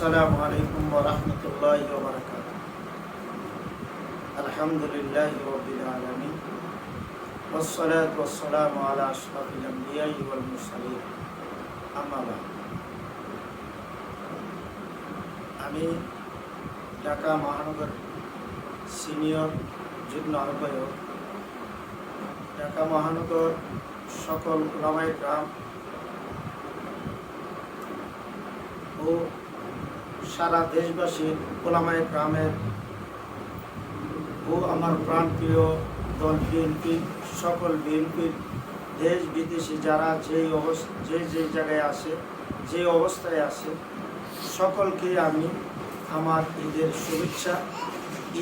السلام عليكم ورحمة الله وبركاته الحمد لله رب العالمين والصلاة والسلام على أشرف الأنبياء والمرسلين أما بعد আমি ঢাকা মহানগর সিনিয়র যুগ্ম আহ্বায়ক ঢাকা মহানগর সকল ওলামাই গ্রাম ও সারা দেশবাসী কোলামায় গ্রামের ও আমার প্রাণপ্রিয় দল বিএনপি, সকল বিএনপির দেশ বিদেশি যারা যেই অবস্থা, যে যে জায়গায় আছে যে অবস্থায় আছে, সকলকে আমি আমার ঈদের শুভেচ্ছা,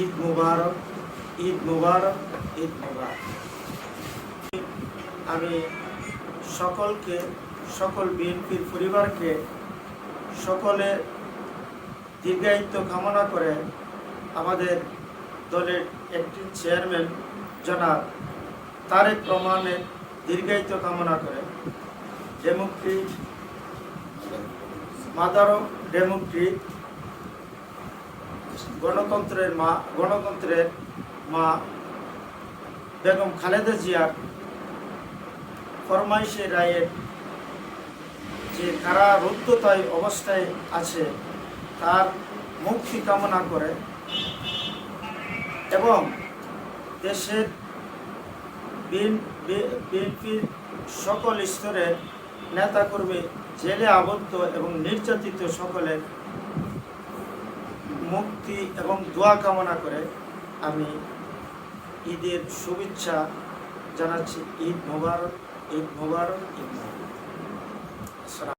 ঈদ মুবারক ঈদ মুবারক ঈদ মুবারক। আমি সকলকে, সকল বিএনপির পরিবারকে সকলে দীর্ঘায়িত্ব কামনা করে আমাদের দলের একটি চেয়ারম্যান জনাব তারেক রহমানের দীর্ঘায়িত্ব কামনা করে। ডেমোক্রেট মাদার অফ ডেমোক্রেট গণতন্ত্রের মা গণতন্ত্রের মা বেগম খালেদা জিয়ার ফরমাইশে রায়ের যে কারারুদ্ধতায় অবস্থায় আছে তার মুক্তি কামনা করে? এবং দেশের বিএনপির সকল স্তরের নেতাকর্মী, জেলে আবদ্ধ এবং নির্যাতিত সকলের মুক্তি এবং দোয়া কামনা করে আমি ঈদের শুভেচ্ছা জানাচ্ছি। ঈদ মোবারক ঈদ মোবারক ঈদ মোবারক।